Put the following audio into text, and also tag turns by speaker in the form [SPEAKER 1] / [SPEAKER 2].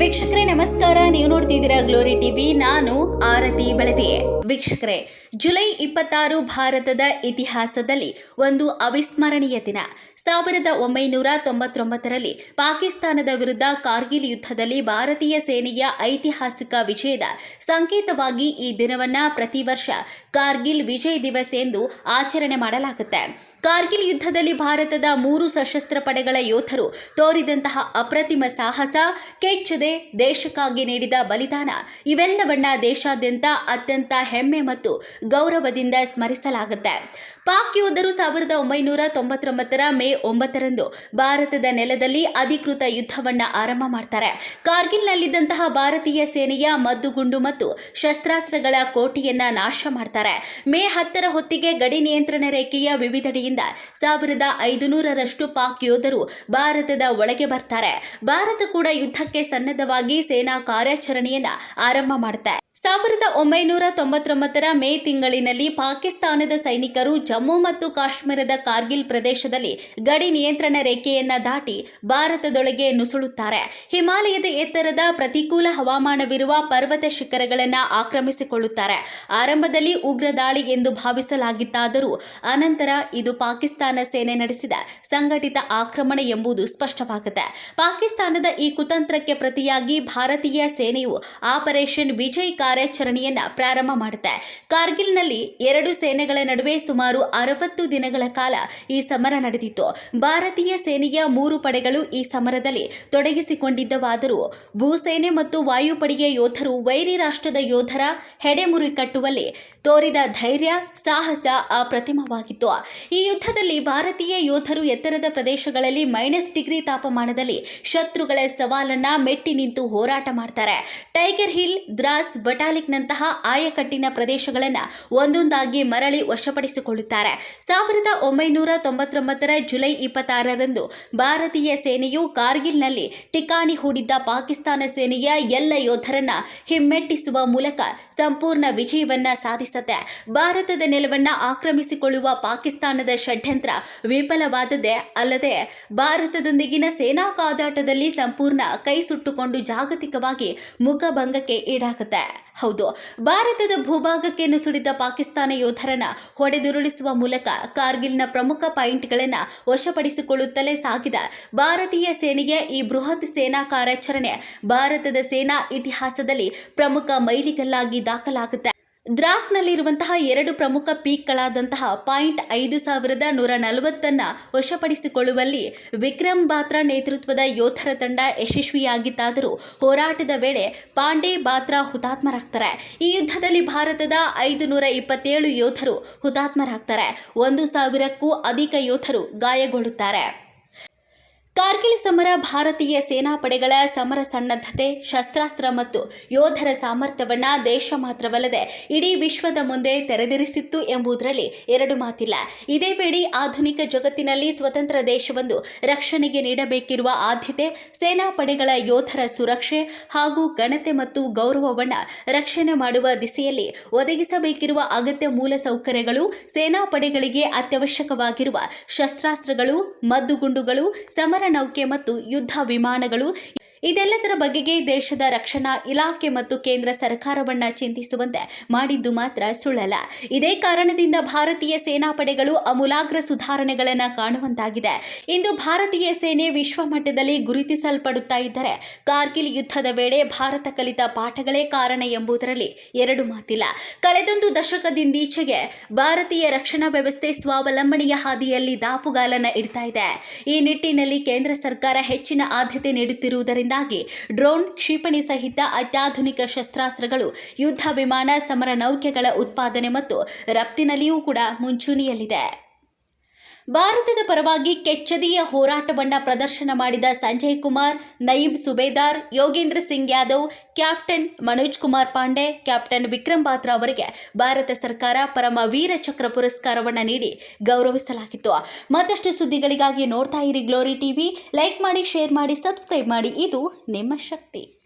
[SPEAKER 1] ವೀಕ್ಷಕರೇ, ನಮಸ್ಕಾರ. ನೀವು ನೋಡ್ತಿದ್ದೀರಾ ಗ್ಲೋರಿ ಟಿವಿ. ನಾನು ಆರತಿ ಬೆಳವೆ ವೀಕ್ಷಕರೇ, ಜುಲೈ ಇಪ್ಪತ್ತಾರು ಭಾರತದ ಇತಿಹಾಸದಲ್ಲಿ ಒಂದು ಅವಿಸ್ಮರಣೀಯ ದಿನ. ಸಾವಿರದ ಒಂಬೈನೂರ ತೊಂಬತ್ತೊಂಬತ್ತರಲ್ಲಿ ಪಾಕಿಸ್ತಾನದ ವಿರುದ್ಧ ಕಾರ್ಗಿಲ್ ಯುದ್ಧದಲ್ಲಿ ಭಾರತೀಯ ಸೇನೆಯ ಐತಿಹಾಸಿಕ ವಿಜಯದ ಸಂಕೇತವಾಗಿ ಈ ದಿನವನ್ನ ಪ್ರತಿ ವರ್ಷ ಕಾರ್ಗಿಲ್ ವಿಜಯ್ ದಿವಸ್ ಎಂದು ಆಚರಣೆ ಮಾಡಲಾಗುತ್ತೆ. ಕಾರ್ಗಿಲ್ ಯುದ್ಧದಲ್ಲಿ ಭಾರತದ ಮೂರು ಸಶಸ್ತ್ರ ಪಡೆಗಳ ಯೋಧರು ತೋರಿದಂತಹ ಅಪ್ರತಿಮ ಸಾಹಸ, ಕೆಚ್ಚದೆ, ದೇಶಕ್ಕಾಗಿ ನೀಡಿದ ಬಲಿದಾನ, ಇವೆಲ್ಲವನ್ನ ದೇಶಾದ್ಯಂತ ಅತ್ಯಂತ ಹೆಮ್ಮೆ ಮತ್ತು ಗೌರವದಿಂದ ಸ್ಮರಿಸಲಾಗುತ್ತೆ. ಪಾಕ್ ಯೋಧರು ಸಾವಿರದ ಒಂಬೈನೂರ ತೊಂಬತ್ತೊಂಬತ್ತರ ಮೇ ಒಂಬತ್ತರಂದು ಭಾರತದ ನೆಲದಲ್ಲಿ ಅಧಿಕೃತ ಯುದ್ಧವನ್ನ ಆರಂಭ ಮಾಡ್ತಾರೆ. ಕಾರ್ಗಿಲ್ನಲ್ಲಿದ್ದಂತಹ ಭಾರತೀಯ ಸೇನೆಯ ಮದ್ದುಗುಂಡು ಮತ್ತು ಶಸ್ತ್ರಾಸ್ತ್ರಗಳ ಕೋಟೆಯನ್ನ ನಾಶ ಮಾಡ್ತಾರೆ. ಮೇ ಹತ್ತರ ಹೊತ್ತಿಗೆ ಗಡಿ ನಿಯಂತ್ರಣ ರೇಖೆಯ ವಿವಿಧೆಡೆಯಿಂದ ಸಾವಿರದ ಐದುನೂರರಷ್ಟು ಪಾಕ್ ಯೋಧರು ಭಾರತದ ಒಳಗೆ ಬರ್ತಾರೆ. ಭಾರತ ಕೂಡ ಯುದ್ಧಕ್ಕೆ ಸನ್ನದ್ಧವಾಗಿ ಸೇನಾ ಕಾರ್ಯಾಚರಣೆಯನ್ನ ಆರಂಭ ಮಾಡುತ್ತೆ ಸಾವಿರದ ಒಂಬೈನೂರ ತೊಂಬತ್ತೊಂಬತ್ತರ ಮೇ ತಿಂಗಳಿನಲ್ಲಿ ಪಾಕಿಸ್ತಾನದ ಸೈನಿಕರು ಜಮ್ಮು ಮತ್ತು ಕಾಶ್ಮೀರದ ಕಾರ್ಗಿಲ್ ಪ್ರದೇಶದಲ್ಲಿ ಗಡಿ ನಿಯಂತ್ರಣ ರೇಖೆಯನ್ನ ದಾಟಿ ಭಾರತದೊಳಗೆ ನುಸುಳುತ್ತಾರೆ. ಹಿಮಾಲಯದ ಎತ್ತರದ ಪ್ರತಿಕೂಲ ಹವಾಮಾನವಿರುವ ಪರ್ವತ ಶಿಖರಗಳನ್ನು ಆಕ್ರಮಿಸಿಕೊಳ್ಳುತ್ತಾರೆ. ಆರಂಭದಲ್ಲಿ ಉಗ್ರ ದಾಳಿ ಎಂದು ಭಾವಿಸಲಾಗಿತ್ತಾದರೂ ಅನಂತರ ಇದು ಪಾಕಿಸ್ತಾನ ಸೇನೆ ನಡೆಸಿದ ಸಂಘಟಿತ ಆಕ್ರಮಣ ಎಂಬುದು ಸ್ಪಷ್ಟವಾಗುತ್ತೆ. ಪಾಕಿಸ್ತಾನದ ಈ ಕುತಂತ್ರಕ್ಕೆ ಪ್ರತಿಯಾಗಿ ಭಾರತೀಯ ಸೇನೆಯು ಆಪರೇಷನ್ ವಿಜಯ್ ಕಾರ್ಯಾಚರಣೆಯನ್ನ ಪ್ರಾರಂಭ ಮಾಡುತ್ತೆ. ಕಾರ್ಗಿಲ್ನಲ್ಲಿ ಎರಡು ಸೇನೆಗಳ ನಡುವೆ ಸುಮಾರು ಅರವತ್ತು ದಿನಗಳ ಕಾಲ ಈ ಸಮರ ನಡೆದಿತ್ತು. ಭಾರತೀಯ ಸೇನೆಯ ಮೂರು ಪಡೆಗಳು ಈ ಸಮರದಲ್ಲಿ ತೊಡಗಿಸಿಕೊಂಡಿದ್ದವಾದರೂ ಭೂಸೇನೆ ಮತ್ತು ವಾಯುಪಡೆಯ ಯೋಧರು ವೈರಿ ರಾಷ್ಟ್ರದ ಯೋಧರ ಹೆಡೆಮುರಿ ಕಟ್ಟುವಲ್ಲಿ ತೋರಿದ ಧೈರ್ಯ, ಸಾಹಸ ಅಪ್ರತಿಮವಾಗಿತ್ತು. ಈ ಯುದ್ಧದಲ್ಲಿ ಭಾರತೀಯ ಯೋಧರು ಎತ್ತರದ ಪ್ರದೇಶಗಳಲ್ಲಿ ಮೈನಸ್ ಡಿಗ್ರಿ ತಾಪಮಾನದಲ್ಲಿ ಶತ್ರುಗಳ ಸವಾಲನ್ನ ಮೆಟ್ಟಿ ನಿಂತು ಹೋರಾಟ ಮಾಡ್ತಾರೆ. ಟೈಗರ್ ಹಿಲ್, ದ್ರಾಸ್ ಬಟಾಲಿಕ್ನಂತಹ ಆಯಕಟ್ಟಿನ ಪ್ರದೇಶಗಳನ್ನು ಒಂದೊಂದಾಗಿ ಮರಳಿ ವಶಪಡಿಸಿಕೊಳ್ಳುತ್ತಾರೆ. ಸಾವಿರದ ಒಂಬೈನೂರ ತೊಂಬತ್ತೊಂಬತ್ತರ ಜುಲೈ ಇಪ್ಪತ್ತಾರರಂದು ಭಾರತೀಯ ಸೇನೆಯು ಕಾರ್ಗಿಲ್ನಲ್ಲಿ ಠಿಕಾಣಿ ಹೂಡಿದ್ದ ಪಾಕಿಸ್ತಾನ ಸೇನೆಯ ಎಲ್ಲ ಯೋಧರನ್ನ ಹಿಮ್ಮೆಟ್ಟಿಸುವ ಮೂಲಕ ಸಂಪೂರ್ಣ ವಿಜಯವನ್ನ ಸಾಧಿಸುತ್ತೆ. ಭಾರತದ ನೆಲವನ್ನ ಆಕ್ರಮಿಸಿಕೊಳ್ಳುವ ಪಾಕಿಸ್ತಾನದ ಷಡ್ಯಂತ್ರ ವಿಫಲವಾದದ್ದೇ ಅಲ್ಲದೆ ಭಾರತದೊಂದಿಗಿನ ಸೇನಾ ಕಾದಾಟದಲ್ಲಿ ಸಂಪೂರ್ಣ ಕೈ ಸುಟ್ಟುಕೊಂಡು ಜಾಗತಿಕವಾಗಿ ಮುಖಭಂಗಕ್ಕೆ ಈಡಾಗುತ್ತೆ. ಹೌದು. ಭಾರತದ ಭೂಭಾಗಕ್ಕೆ ನುಸುಳಿದ ಪಾಕಿಸ್ತಾನ ಯೋಧರನ ಹೊಡೆದುರುಳಿಸುವ ಮೂಲಕ ಕಾರ್ಗಿಲ್ನ ಪ್ರಮುಖ ಪಾಯಿಂಟ್ಗಳನ್ನು ವಶಪಡಿಸಿಕೊಳ್ಳುತ್ತಲೇ ಸಾಗಿದ ಭಾರತೀಯ ಸೇನೆಯ ಈ ಬೃಹತ್ ಸೇನಾ ಕಾರ್ಯಾಚರಣೆ ಭಾರತದ ಸೇನಾ ಇತಿಹಾಸದಲ್ಲಿ ಪ್ರಮುಖ ಮೈಲಿಗಲ್ಲಾಗಿ ದಾಖಲಾಗುತ್ತೆ. ದ್ರಾಸ್ನಲ್ಲಿರುವಂತಹ ಎರಡು ಪ್ರಮುಖ ಪೀಕ್ಗಳಾದಂತಹ ಪಾಯಿಂಟ್ ಐದು ಸಾವಿರದ ನೂರ ನಲವತ್ತನ್ನು ವಶಪಡಿಸಿಕೊಳ್ಳುವಲ್ಲಿ ವಿಕ್ರಮ್ ಬಾತ್ರಾ ನೇತೃತ್ವದ ಯೋಧರ ತಂಡ ಯಶಸ್ವಿಯಾಗಿತ್ತಾದರೂ ಹೋರಾಟದ ವೇಳೆ ಪಾಂಡೆ ಬಾತ್ರಾ ಹುತಾತ್ಮರಾಗ್ತಾರೆ. ಈ ಯುದ್ಧದಲ್ಲಿ ಭಾರತದ ಐದು ನೂರ ಇಪ್ಪತ್ತೇಳು ಯೋಧರು ಹುತಾತ್ಮರಾಗ್ತಾರೆ. ಒಂದು ಸಾವಿರಕ್ಕೂ ಅಧಿಕ ಯೋಧರು ಗಾಯಗೊಳ್ಳುತ್ತಾರೆ. ಕಾರ್ಗಿಲ್ ಸಮರ ಭಾರತೀಯ ಸೇನಾಪಡೆಗಳ ಸಮರ ಸನ್ನದ್ಧತೆ, ಶಸ್ತ್ರಾಸ್ತ್ರ ಮತ್ತು ಯೋಧರ ಸಾಮರ್ಥ್ಯವನ್ನ ದೇಶ ಮಾತ್ರವಲ್ಲದೆ ಇಡೀ ವಿಶ್ವದ ಮುಂದೆ ತೆರೆದಿರಿಸಿತ್ತು ಎಂಬುದರಲ್ಲಿ ಎರಡು ಮಾತಿಲ್ಲ. ಇದೇ ವೇಳೆ ಆಧುನಿಕ ಜಗತ್ತಿನಲ್ಲಿ ಸ್ವತಂತ್ರ ದೇಶವೊಂದು ರಕ್ಷಣೆಗೆ ನೀಡಬೇಕಿರುವ ಆದ್ಯತೆ ಸೇನಾಪಡೆಗಳ ಯೋಧರ ಸುರಕ್ಷೆ ಹಾಗೂ ಘನತೆ ಮತ್ತು ಗೌರವವನ್ನು ರಕ್ಷಣೆ ಮಾಡುವ ದಿಸೆಯಲ್ಲಿ ಒದಗಿಸಬೇಕಿರುವ ಅಗತ್ಯ ಮೂಲಸೌಕರ್ಯಗಳು ಸೇನಾಪಡೆಗಳಿಗೆ ಅತ್ಯವಶ್ಯಕವಾಗಿರುವ ಶಸ್ತ್ರಾಸ್ತ್ರಗಳು, ಮದ್ದುಗುಂಡುಗಳು, ಸಮರ ನೌಕೆ ಮತ್ತು ಯುದ್ಧ ವಿಮಾನಗಳು ಇದೆಲ್ಲದರ ಬಗೆಗೆ ದೇಶದ ರಕ್ಷಣಾ ಇಲಾಖೆ ಮತ್ತು ಕೇಂದ್ರ ಸರ್ಕಾರವನ್ನ ಚಿಂತಿಸುವಂತೆ ಮಾಡಿದ್ದು ಮಾತ್ರ ಸುಳ್ಳಲ್ಲ. ಇದೇ ಕಾರಣದಿಂದ ಭಾರತೀಯ ಸೇನಾಪಡೆಗಳು ಅಮೂಲಾಗ್ರ ಸುಧಾರಣೆಗಳನ್ನು ಕಾಣುವಂತಾಗಿದೆ. ಇಂದು ಭಾರತೀಯ ಸೇನೆ ವಿಶ್ವ ಮಟ್ಟದಲ್ಲಿ ಗುರುತಿಸಲ್ಪಡುತ್ತಾ ಇದ್ದರೆ ಕಾರ್ಗಿಲ್ ಯುದ್ಧದ ವೇಳೆ ಭಾರತ ಕಲಿತ ಪಾಠಗಳೇ ಕಾರಣ ಎಂಬುದರಲ್ಲಿ ಎರಡು ಮಾತಿಲ್ಲ. ಕಳೆದೊಂದು ದಶಕದಿಂದೀಚೆಗೆ ಭಾರತೀಯ ರಕ್ಷಣಾ ವ್ಯವಸ್ಥೆ ಸ್ವಾವಲಂಬನೆಯ ಹಾದಿಯಲ್ಲಿ ದಾಪುಗಾಲನ್ನ ಇಡ್ತಾ ಇದೆ. ಈ ನಿಟ್ಟಿನಲ್ಲಿ ಕೇಂದ್ರ ಸರ್ಕಾರ ಹೆಚ್ಚಿನ ಆದ್ಯತೆ ನೀಡುತ್ತಿರುವುದರಿಂದಾಗಿ ಡ್ರೋನ್ ಕ್ಷಿಪಣಿ ಸಹಿತ ಅತ್ಯಾಧುನಿಕ ಶಸ್ತ್ರಾಸ್ತ್ರಗಳು, ಯುದ್ಧ ವಿಮಾನ, ಸಮರ ನೌಕೆಗಳ ಉತ್ಪಾದನೆ ಮತ್ತು ರಫ್ತಿನಲ್ಲಿಯೂ ಕೂಡ ಮುಂಚೂಣಿಯಲ್ಲಿದೆ. ಭಾರತದ ಪರವಾಗಿ ಕೆಚ್ಚದಿಯ ಹೋರಾಟವನ್ನ ಪ್ರದರ್ಶನ ಮಾಡಿದ ಸಂಜಯ್ ಕುಮಾರ್ ನಯೀಬ್ ಸುಬೇದಾರ್, ಯೋಗೇಂದ್ರ ಸಿಂಗ್ ಯಾದವ್, ಕ್ಯಾಪ್ಟನ್ ಮನೋಜ್ ಕುಮಾರ್ ಪಾಂಡೆ, ಕ್ಯಾಪ್ಟನ್ ವಿಕ್ರಮ್ ಬಾತ್ರಾ ಅವರಿಗೆ ಭಾರತ ಸರ್ಕಾರ ಪರಮ ವೀರ ಚಕ್ರ ಪುರಸ್ಕಾರವನ್ನು ನೀಡಿ ಗೌರವಿಸಲಾಗಿತ್ತು. ಮತ್ತಷ್ಟು ಸುದ್ದಿಗಳಿಗಾಗಿ ನೋಡ್ತಾ ಇರಿ ಗ್ಲೋರಿ ಟಿವಿ. ಲೈಕ್ ಮಾಡಿ, ಶೇರ್ ಮಾಡಿ, ಸಬ್ಸ್ಕ್ರೈಬ್ ಮಾಡಿ. ಇದು ನಿಮ್ಮ ಶಕ್ತಿ.